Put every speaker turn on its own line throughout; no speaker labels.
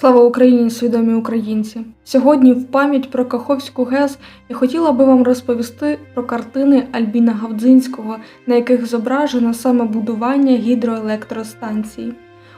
Слава Україні, свідомі українці! Сьогодні, в пам'ять про Каховську ГЕС, я хотіла би вам розповісти про картини Альбіна Гавдзинського, на яких зображено саме будування гідроелектростанцій.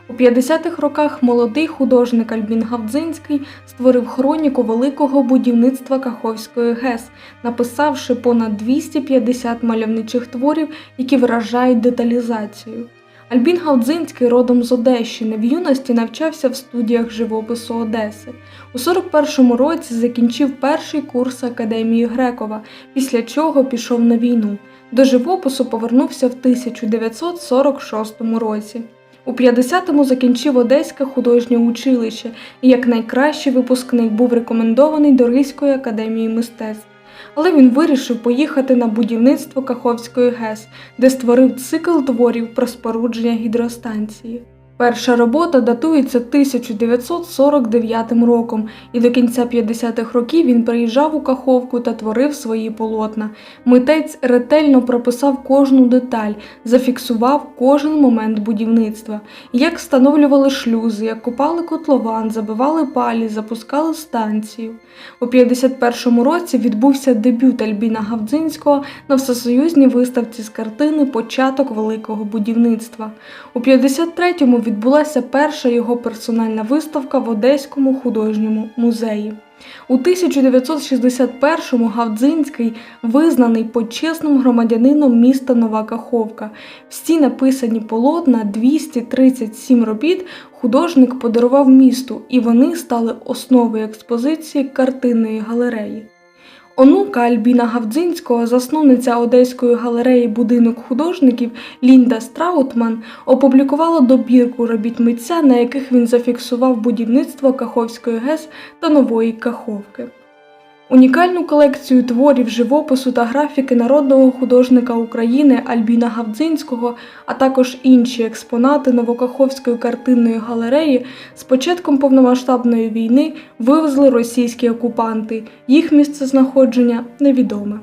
У 50-х роках молодий художник Альбін Гавдзинський створив хроніку великого будівництва Каховської ГЕС, написавши понад 250 мальовничих творів, які виражають деталізацію. Альбін Галдзинський родом з Одещини в юності навчався в студіях живопису Одеси. У 41-му році закінчив перший курс Академії Грекова, після чого пішов на війну. До живопису повернувся в 1946 році. У 50-му закінчив Одеське художнє училище і як найкращий випускник був рекомендований до Ризької академії мистецтв. Але він вирішив поїхати на будівництво Каховської ГЕС, де створив цикл творів про спорудження гідростанції. Перша робота датується 1949 роком, і до кінця 50-х років він приїжджав у Каховку та творив свої полотна. Митець ретельно прописав кожну деталь, зафіксував кожен момент будівництва, як встановлювали шлюзи, як копали котлован, забивали палі, запускали станцію. У 51-му році відбувся дебют Альбіна Гавдзинського на всесоюзній виставці з картини Початок великого будівництва. У 53-му відбулася перша його персональна виставка в Одеському художньому музеї. У 1961-му Гавдзинський визнаний почесним громадянином міста Нова Каховка. Всі написані полотна 237 робіт художник подарував місту, і вони стали основою експозиції картинної галереї. Онука Альбіна Гавдзинського, засновниця Одеської галереї будинок художників Лінда Страутман, опублікувала добірку робіт митця, на яких він зафіксував будівництво Каховської ГЕС та нової Каховки. Унікальну колекцію творів живопису та графіки народного художника України Альбіна Гавдзинського, а також інші експонати Новокаховської картинної галереї з початком повномасштабної війни вивезли російські окупанти. Їх місцезнаходження невідоме.